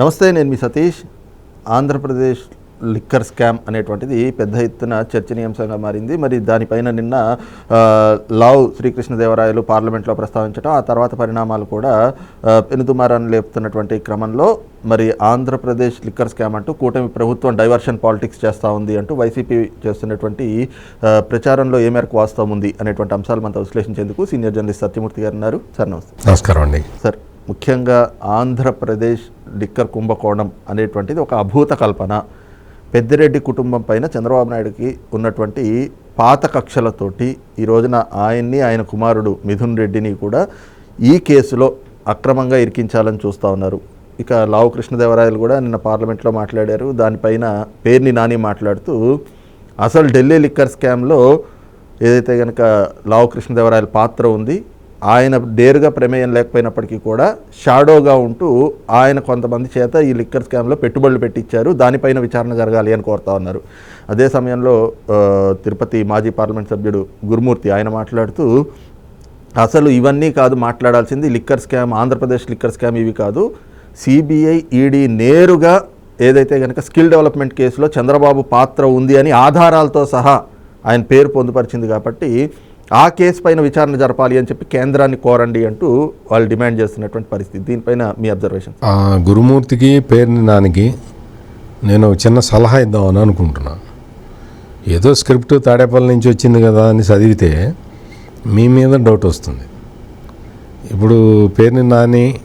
నమస్తే నేను మీ సతీష్. ఆంధ్రప్రదేశ్ లిక్కర్ స్కామ్ అనేటువంటిది పెద్ద ఎత్తున చర్చనీయాంశంగా మారింది. మరి దానిపైన నిన్న లావ్ శ్రీకృష్ణదేవరాయలు పార్లమెంట్లో ప్రస్తావించడం ఆ తర్వాత పరిణామాలు కూడా పెనుదుమారాన్ని లేపుతున్నటువంటి క్రమంలో మరి ఆంధ్రప్రదేశ్ లిక్కర్ స్కామ్ అంటూ కూటమి ప్రభుత్వం డైవర్షన్ పాలిటిక్స్ చేస్తూ ఉంది అంటూ వైసీపీ చేస్తున్నటువంటి ప్రచారంలో ఏ మేరకు వాస్తవం ఉంది అనేటువంటి అంశాలు మనతో విశ్లేషించేందుకు సీనియర్ జర్నలిస్ట్ సత్యమూర్తి గారు ఉన్నారు. సార్ నమస్తే. నమస్కారం అండి. సార్ ముఖ్యంగా ఆంధ్రప్రదేశ్ లిక్కర్ కుంభకోణం అనేటువంటిది ఒక అభూత కల్పన. పెద్దిరెడ్డి కుటుంబం పైన చంద్రబాబు నాయుడుకి ఉన్నటువంటి పాత కక్షలతోటి ఈ రోజున ఆయన్ని ఆయన కుమారుడు మిథున్ రెడ్డిని కూడా ఈ కేసులో అక్రమంగా ఇరికించాలని చూస్తూ ఉన్నారు. ఇక లావు కృష్ణదేవరాయలు కూడా నిన్న పార్లమెంట్లో మాట్లాడారు. దానిపైన పేర్ని నాని మాట్లాడుతూ అసలు ఢిల్లీ లిక్కర్ స్కామ్లో ఏదైతే కనుక లావు కృష్ణదేవరాయల పాత్ర ఉంది ఆయన డేరుగా ప్రమేయం లేకపోయినప్పటికీ కూడా షాడోగా ఉంటూ ఆయన కొంతమంది చేత ఈ లిక్కర్ స్కామ్లో పెట్టుబడులు పెట్టించారు దానిపైన విచారణ జరగాలి అని కోరుతా ఉన్నారు. అదే సమయంలో తిరుపతి మాజీ పార్లమెంట్ సభ్యుడు గురుమూర్తి ఆయన మాట్లాడుతూ అసలు ఇవన్నీ కాదు మాట్లాడాల్సింది liquor scam Andhra Pradesh liquor scam ఇవి కాదు. సిబిఐ ఈడీ నేరుగా ఏదైతే కనుక స్కిల్ డెవలప్మెంట్ కేసులో చంద్రబాబు పాత్ర ఉంది అని ఆధారాలతో సహా ఆయన పేరు పొందుపరిచింది కాబట్టి ఆ కేసు పైన విచారణ జరపాలి అని చెప్పి కేంద్రాన్ని కోరండి అంటూ వాళ్ళు డిమాండ్ చేస్తున్నటువంటి పరిస్థితి. దీనిపైన మీ అబ్జర్వేషన్. ఆ గురుమూర్తికి పేరుని నానికి నేను ఒక చిన్న సలహా ఇద్దామని అనుకుంటున్నా. ఏదో స్క్రిప్ట్ తాడేపల్లి నుంచి వచ్చింది కదా అని చదివితే మీ మీద డౌట్ వస్తుంది. ఇప్పుడు పేరుని నాని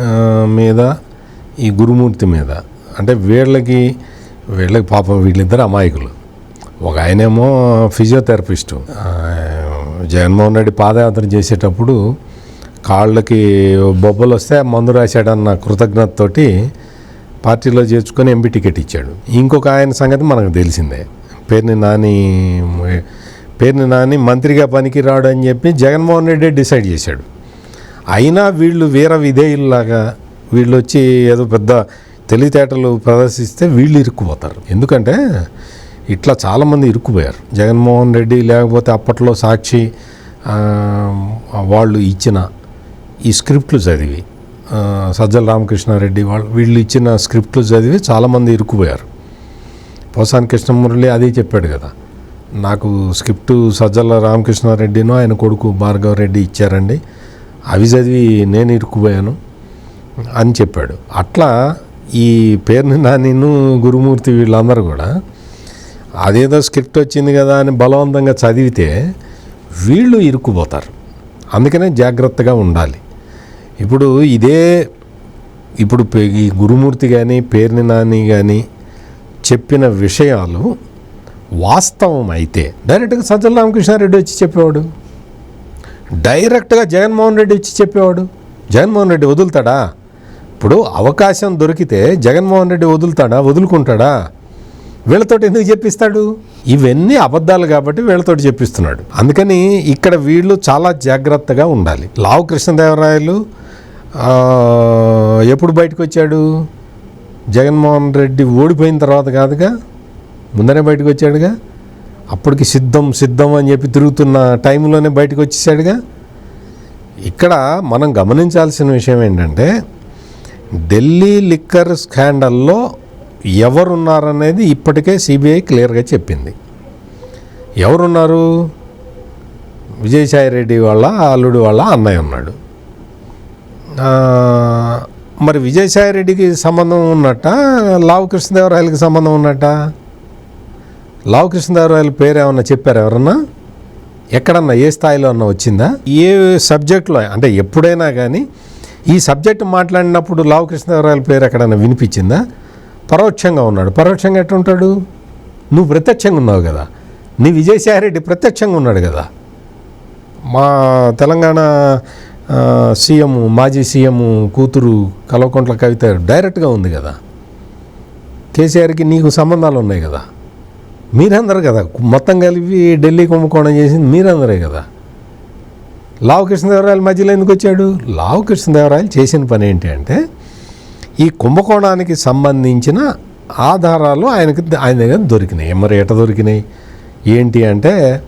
ఆ, మీద ఈ గురుమూర్తి మీద అంటే వీళ్ళకి వీళ్ళకి పాపం వీళ్ళిద్దరు అమాయకులు. ఒక ఆయనేమో ఫిజియోథెరపిస్టు. జగన్మోహన్ రెడ్డి పాదయాత్ర చేసేటప్పుడు కాళ్ళకి బొబ్బలు వస్తే మందు రాశాడన్న కృతజ్ఞతతోటి పార్టీలో చేర్చుకొని ఎంపీ టికెట్ ఇచ్చాడు. ఇంకొక ఆయన సంగతి మనకు తెలిసిందే. పేరుని నాని పేరుని నాని మంత్రిగా పనికి రాడు అని చెప్పి జగన్మోహన్ రెడ్డి డిసైడ్ చేశాడు. అయినా వీళ్ళు వీర విధేయుల్లాగా వీళ్ళు వచ్చి ఏదో పెద్ద తెలివితేటలు ప్రదర్శిస్తే వీళ్ళు ఇరుక్కుపోతారు. ఎందుకంటే ఇట్లా చాలామంది ఇరుక్కుపోయారు. జగన్మోహన్ రెడ్డి లేకపోతే అప్పట్లో సాక్షి వాళ్ళు ఇచ్చిన ఈ స్క్రిప్ట్లు చదివి సజ్జల రామకృష్ణారెడ్డి వాళ్ళు వీళ్ళు ఇచ్చిన స్క్రిప్ట్లు చదివి చాలామంది ఇరుక్కుపోయారు. పోసాని కృష్ణమురళి అదే చెప్పాడు కదా నాకు స్క్రిప్ట్ సజ్జల రామకృష్ణారెడ్డినో ఆయన కొడుకు భార్గవ రెడ్డి ఇచ్చారండి అవి చదివి నేను ఇరుక్కుపోయాను అని చెప్పాడు. అట్లా ఈ పేరుని నానిను గురుమూర్తి వీళ్ళందరూ కూడా అదేదో స్క్రిప్ట్ వచ్చింది కదా అని బలవంతంగా చదివితే వీళ్ళు ఇరుక్కుపోతారు. అందుకనే జాగ్రత్తగా ఉండాలి. ఇప్పుడు ఇదే ఇప్పుడు ఈ గురుమూర్తి కానీ పేర్ని నాని కానీ చెప్పిన విషయాలు వాస్తవం అయితే డైరెక్ట్గా సజ్జల రామకృష్ణారెడ్డి వచ్చి చెప్పేవాడు. డైరెక్ట్గా జగన్మోహన్ రెడ్డి వచ్చి చెప్పేవాడు. జగన్మోహన్ రెడ్డి వదులుతాడా? ఇప్పుడు అవకాశం దొరికితే జగన్మోహన్ రెడ్డి వదులుతాడా? వదులుకుంటాడా? వీళ్ళతోటి ఎందుకు చెప్పిస్తాడు? ఇవన్నీ అబద్ధాలు కాబట్టి వీళ్ళతోటి చెప్పిస్తున్నాడు. అందుకని ఇక్కడ వీళ్ళు చాలా జాగ్రత్తగా ఉండాలి. లావు కృష్ణదేవరాయలు ఎప్పుడు బయటకు వచ్చాడు? జగన్మోహన్ రెడ్డి ఓడిపోయిన తర్వాత కాదుగా? ముందరే బయటకు వచ్చాడుగా? అప్పటికి సిద్ధం సిద్ధం అని చెప్పి తిరుగుతున్న టైంలోనే బయటకు వచ్చేసాడుగా? ఇక్కడ మనం గమనించాల్సిన విషయం ఏంటంటే ఢిల్లీ లిక్కర్ స్కాండల్లో ఎవరున్నారనేది ఇప్పటికే సిబిఐ క్లియర్గా చెప్పింది. ఎవరున్నారు? విజయసాయి రెడ్డి వాళ్ళ అల్లుడు వాళ్ళ అన్నయ్య ఉన్నాడు. మరి విజయసాయి రెడ్డికి సంబంధం ఉన్నట్ట? లావు కృష్ణదేవరాయలకి సంబంధం ఉన్నట్ట? లావు కృష్ణదేవరాయల పేరు ఏమన్నా చెప్పారు ఎవరన్నా? ఎక్కడన్నా ఏ స్థాయిలో అన్నా వచ్చిందా? ఏ సబ్జెక్టులో అంటే ఎప్పుడైనా కానీ ఈ సబ్జెక్ట్ మాట్లాడినప్పుడు లావు కృష్ణదేవరాయల పేరు ఎక్కడన్నా వినిపించిందా? పరోక్షంగా ఉన్నాడు. పరోక్షంగా ఎట్టుంటాడు నువ్వు ప్రత్యక్షంగా ఉన్నావు కదా. నీ విజయసాయిరెడ్డి ప్రత్యక్షంగా ఉన్నాడు కదా. మా తెలంగాణ సీఎం మాజీ సీఎం కూతురు కల్వకుంట్ల కవిత డైరెక్ట్గా ఉంది కదా. కేసీఆర్కి నీకు సంబంధాలు ఉన్నాయి కదా. మీరందరూ కదా. మొత్తం కలిపి ఢిల్లీ కుంభకోణం చేసింది మీరందరే కదా. లావు కృష్ణదేవరాయల మధ్యలో ఎందుకు వచ్చాడు? లావు కృష్ణదేవరాయలు చేసిన పని ఏంటి అంటే ఈ కుంభకోణానికి సంబంధించిన ఆధారాలు ఆయనకి ఆయన దగ్గర దొరికినాయి. మరి ఎట దొరికినాయి. ఏంటి అంటే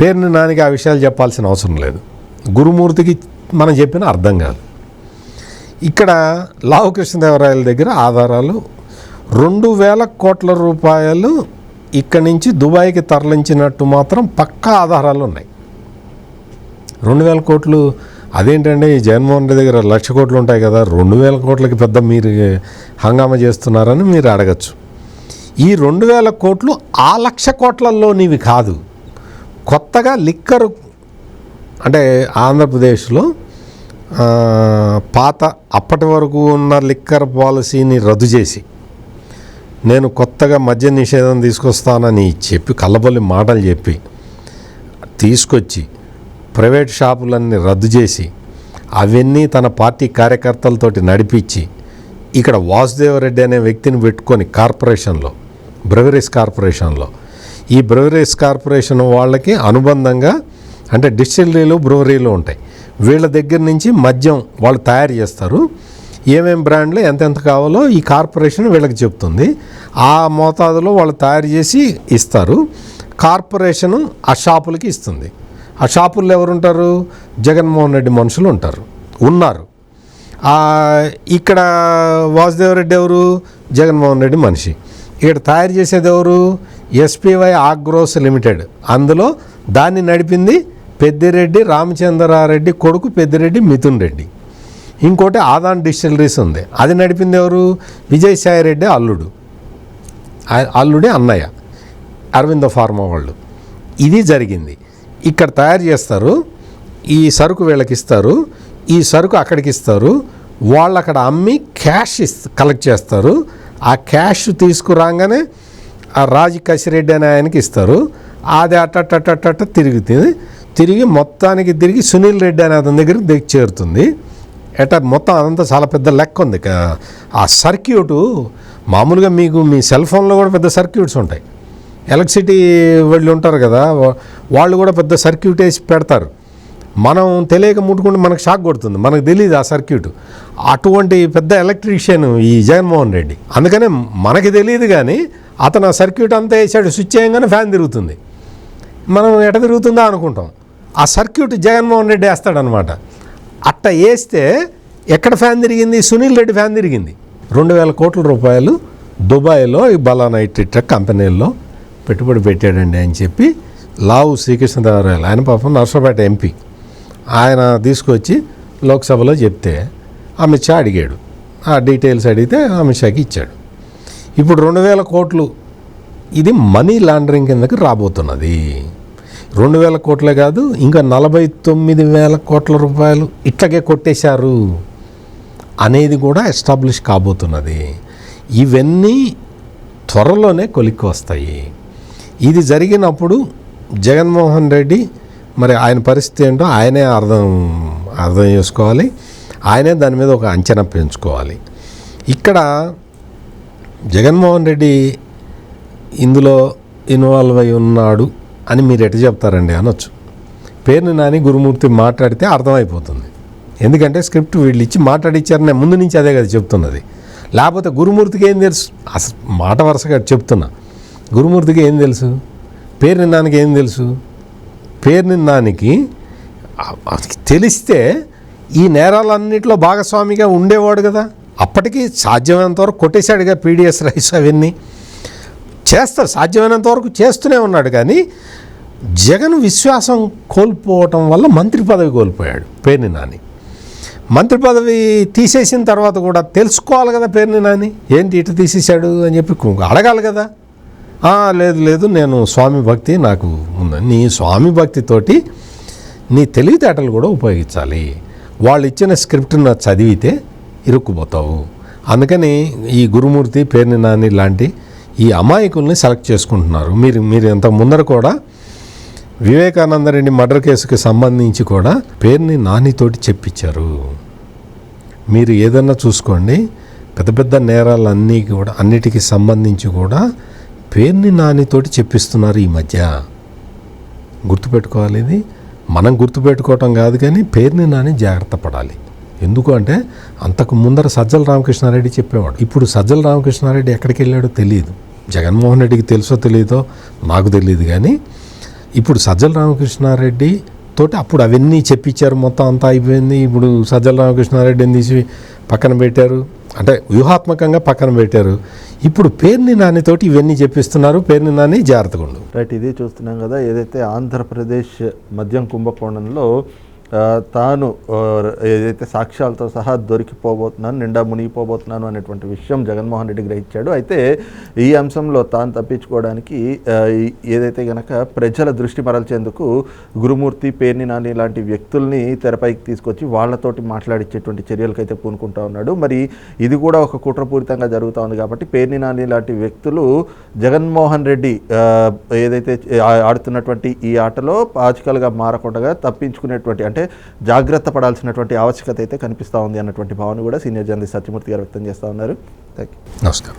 పేరుని నానికి ఆ విషయాలు చెప్పాల్సిన అవసరం లేదు. గురుమూర్తికి మనం చెప్పిన అర్థం కాదు. ఇక్కడ లావు కృష్ణదేవరాయల దగ్గర ఆధారాలు రెండు వేల కోట్ల రూపాయలు ఇక్కడి నుంచి దుబాయ్కి తరలించినట్టు మాత్రం పక్కా ఆధారాలు ఉన్నాయి. రెండు వేల కోట్లు అదేంటంటే ఈ జగన్మోహన్ రెడ్డి దగ్గర లక్ష కోట్లు ఉంటాయి కదా రెండు వేల కోట్లకి పెద్ద మీరు హంగామా చేస్తున్నారని మీరు అడగచ్చు. ఈ రెండు వేల కోట్లు ఆ లక్ష కోట్లలోనివి కాదు. కొత్తగా లిక్కర్ అంటే ఆంధ్రప్రదేశ్లో పాత అప్పటి వరకు ఉన్న లిక్కర్ పాలసీని రద్దు చేసి నేను కొత్తగా మద్య నిషేధం తీసుకొస్తానని చెప్పి కళ్ళబొల్లి మాటలు చెప్పి తీసుకొచ్చి ప్రైవేట్ షాపులన్నీ రద్దు చేసి అవన్నీ తన పార్టీ కార్యకర్తలతోటి నడిపించి ఇక్కడ వాసుదేవరెడ్డి అనే వ్యక్తిని పెట్టుకొని కార్పొరేషన్లో బ్రెవరీస్ కార్పొరేషన్లో. ఈ బ్రెవరీస్ కార్పొరేషన్ వాళ్ళకి అనుబంధంగా అంటే డిస్టిలరీలు బ్రూవరీలు ఉంటాయి. వీళ్ళ దగ్గర నుంచి మద్యం వాళ్ళు తయారు చేస్తారు. ఏమేం బ్రాండ్లు ఎంతెంత కావాలో ఈ కార్పొరేషన్ వీళ్ళకి చెప్తుంది. ఆ మోతాదులో వాళ్ళు తయారు చేసి ఇస్తారు. కార్పొరేషను ఆ షాపులకి ఇస్తుంది. ఆ షాపుల్లో ఎవరుంటారు? జగన్మోహన్ రెడ్డి మనుషులు ఉంటారు. ఉన్నారు. ఇక్కడ వాసుదేవరెడ్డి ఎవరు? జగన్మోహన్ రెడ్డి మనిషి. ఇక్కడ తయారు చేసేది ఎవరు? SPY Agros limited. అందులో దాన్ని నడిపింది పెద్దిరెడ్డి రామచంద్రారెడ్డి కొడుకు పెద్దిరెడ్డి మిథున్ రెడ్డి. ఇంకోటి ఆదాన్ డిస్టిలరీస్ ఉంది. అది నడిపింది ఎవరు? విజయసాయి రెడ్డి అల్లుడు. అల్లుడి అన్నయ్య. అరవింద ఫార్మా వాళ్ళు. ఇది జరిగింది. ఇక్కడ తయారు చేస్తారు ఈ సరుకు వీళ్ళకి ఇస్తారు ఈ సరుకు అక్కడికి ఇస్తారు వాళ్ళు అక్కడ అమ్మి క్యాష్ కలెక్ట్ చేస్తారు. ఆ క్యాష్ తీసుకురాగానే ఆ రాజు కసిరెడ్డి అనే ఆయనకి ఇస్తారు. అది అట్ట తిరుగుతుంది తిరిగి మొత్తానికి తిరిగి సునీల్ రెడ్డి అనే అతని దగ్గరికి దిగి చేరుతుంది. ఎట మొత్తం అదంతా చాలా పెద్ద లెక్క ఉంది. ఆ సర్క్యూటు మామూలుగా మీకు మీ సెల్ ఫోన్లో కూడా పెద్ద సర్క్యూట్స్ ఉంటాయి. ఎలక్ట్రిసిటీ వాళ్ళు ఉంటారు కదా వాళ్ళు కూడా పెద్ద సర్క్యూట్ వేసి పెడతారు. మనం తెలియక ముట్టుకుంటే మనకు షాక్ కొడుతుంది. మనకు తెలియదు ఆ సర్క్యూట్. అటువంటి పెద్ద ఎలక్ట్రీషియన్ ఈ జగన్మోహన్ రెడ్డి. అందుకనే మనకి తెలియదు కానీ అతను ఆ సర్క్యూట్ అంతా వేసాడు స్విచ్ చేయగానే ఫ్యాన్ తిరుగుతుంది. మనం ఎట తిరుగుతుందా అనుకుంటాం. ఆ సర్క్యూట్ జగన్మోహన్ రెడ్డి వేస్తాడనమాట. అట్ట వేస్తే ఎక్కడ ఫ్యాన్ తిరిగింది? సునీల్ రెడ్డి ఫ్యాన్ తిరిగింది. రెండు వేల కోట్ల రూపాయలు దుబాయ్లో ఈ బలానైట్ ట్రక్ కంపెనీల్లో పెట్టుబడి పెట్టాడండి అని చెప్పి లావు శ్రీకృష్ణదేవరాయలు ఆయన పాపం నర్సరాపేట ఎంపీ. ఆయన తీసుకొచ్చి లోక్సభలో చెప్తే అమిత్ షా అడిగాడు. ఆ డీటెయిల్స్ అడిగితే అమిత్ షాకి ఇచ్చాడు. ఇప్పుడు రెండు వేల కోట్లు ఇది మనీ లాండరింగ్ కిందకి రాబోతున్నది. రెండు వేల కోట్లే కాదు ఇంకా నలభై తొమ్మిది వేల కోట్ల రూపాయలు ఇట్లాగే కొట్టేశారు అనేది కూడా ఎస్టాబ్లిష్ కాబోతున్నది. ఇవన్నీ త్వరలోనే కొలిక్కి వస్తాయి. ఇది జరిగినప్పుడు జగన్మోహన్ రెడ్డి మరి ఆయన పరిస్థితి ఏంటో ఆయనే అర్థం అర్థం చేసుకోవాలి. ఆయనే దాని మీద ఒక అంచనా పెంచుకోవాలి. ఇక్కడ జగన్మోహన్ రెడ్డి ఇందులో ఇన్వాల్వ్ అయి ఉన్నాడు అని మీరు ఎటు చెప్తారండి అనొచ్చు. పేరుని నాని గురుమూర్తి మాట్లాడితే అర్థమైపోతుంది. ఎందుకంటే స్క్రిప్ట్ వీళ్ళు ఇచ్చి మాట్లాడిచ్చారనే ముందు నుంచి అదే కదా చెప్తున్నది. లేకపోతే గురుమూర్తికి ఏం తెలుసు? అసలు మాట వరుసగా చెప్తున్నా. గురుమూర్తికి ఏం తెలుసు? పేరు నిన్నానికి ఏం తెలుసు? పేరుని నానికి తెలిస్తే ఈ నేరాలన్నింటిలో భాగస్వామిగా ఉండేవాడు కదా. అప్పటికి సాధ్యమైనంత వరకు కొట్టేశాడుగా పీడిఎస్ రైస్ అవన్నీ. చేస్తారు సాధ్యమైనంత వరకు చేస్తూనే ఉన్నాడు కానీ జగన్ విశ్వాసం కోల్పోవటం వల్ల మంత్రి పదవి కోల్పోయాడు పేర్ని నాని మంత్రి పదవి తీసేసిన తర్వాత కూడా తెలుసుకోవాలి కదా పేర్ని నాని ఏంటి ఇటు తీసేశాడు అని చెప్పి అడగాలి కదా. లేదు లేదు నేను స్వామి భక్తి నాకు ఉందని నీ స్వామి భక్తితోటి నీ తెలివితేటలు కూడా ఉపయోగించాలి. వాళ్ళు ఇచ్చిన స్క్రిప్ట్ను చదివితే ఇరుక్కుపోతావు. అందుకని ఈ గురుమూర్తి పేర్ని నాని లాంటి ఈ అమాయకుల్ని సెలెక్ట్ చేసుకుంటున్నారు. మీరు మీరు ఇంత ముందర కూడా వివేకానంద రెడ్డి మర్డర్ కేసుకి సంబంధించి కూడా పేరుని నానితోటి చెప్పించారు. మీరు ఏదన్నా చూసుకోండి. పెద్ద పెద్ద నేరాలన్నీ కూడా అన్నిటికీ సంబంధించి కూడా పేరుని నానితోటి చెప్పిస్తున్నారు ఈ మధ్య. గుర్తుపెట్టుకోవాలి ఇది. మనం గుర్తుపెట్టుకోవటం కాదు కానీ పేరుని నాని జాగ్రత్త పడాలి. ఎందుకు అంటే అంతకు ముందర సజ్జల రామకృష్ణారెడ్డి చెప్పేవాడు. ఇప్పుడు సజ్జల రామకృష్ణారెడ్డి ఎక్కడికి వెళ్ళాడో తెలియదు. జగన్మోహన్ రెడ్డికి తెలుసో తెలియదో నాకు తెలియదు కానీ ఇప్పుడు సజ్జల రామకృష్ణారెడ్డి తోటి అప్పుడు అవన్నీ చెప్పించారు మొత్తం అంతా అయిపోయింది. ఇప్పుడు సజ్జల రామకృష్ణారెడ్డిని తీసి పక్కన పెట్టారు. అంటే వ్యూహాత్మకంగా పక్కన పెట్టారు. ఇప్పుడు పేర్ని నానితోటి ఇవన్నీ చెప్పిస్తున్నారు. పేర్ని నాని జాగ్రత్తగా ఉండు. రైట్ ఇది చూస్తున్నాం కదా ఏదైతే ఆంధ్రప్రదేశ్ మద్యం కుంభకోణంలో తాను ఏదైతే సాక్ష్యాలతో సహా దొరికిపోబోతున్నాను నిండా మునిగిపోబోతున్నాను అనేటువంటి విషయం జగన్మోహన్ రెడ్డి గ్రహించాడు. అయితే ఈ అంశంలో తాను తప్పించుకోవడానికి ఏదైతే గనక ప్రజల దృష్టి మరల్చేందుకు గురుమూర్తి పేర్ని నాని లాంటి వ్యక్తుల్ని తెరపైకి తీసుకొచ్చి వాళ్ళతోటి మాట్లాడించేటువంటి చర్యలకైతే పూనుకుంటా ఉన్నాడు. మరి ఇది కూడా ఒక కుట్రపూరితంగా జరుగుతూ ఉంది కాబట్టి పేర్ని నాని లాంటి వ్యక్తులు జగన్మోహన్ రెడ్డి ఏదైతే ఆడుతున్నటువంటి ఈ ఆటలో పాచికలుగా మారకుండా తప్పించుకునేటువంటి అంటే జాగ్రత్త పడాల్సినటువంటి ఆవశ్యకత అయితే కనిపిస్తూ ఉంది అన్నటువంటి భావన కూడా సీనియర్ జర్నలిస్ట్ సత్యమూర్తి గారు వ్యక్తం చేస్తూ ఉన్నారు. థ్యాంక్ యూ నమస్కారం.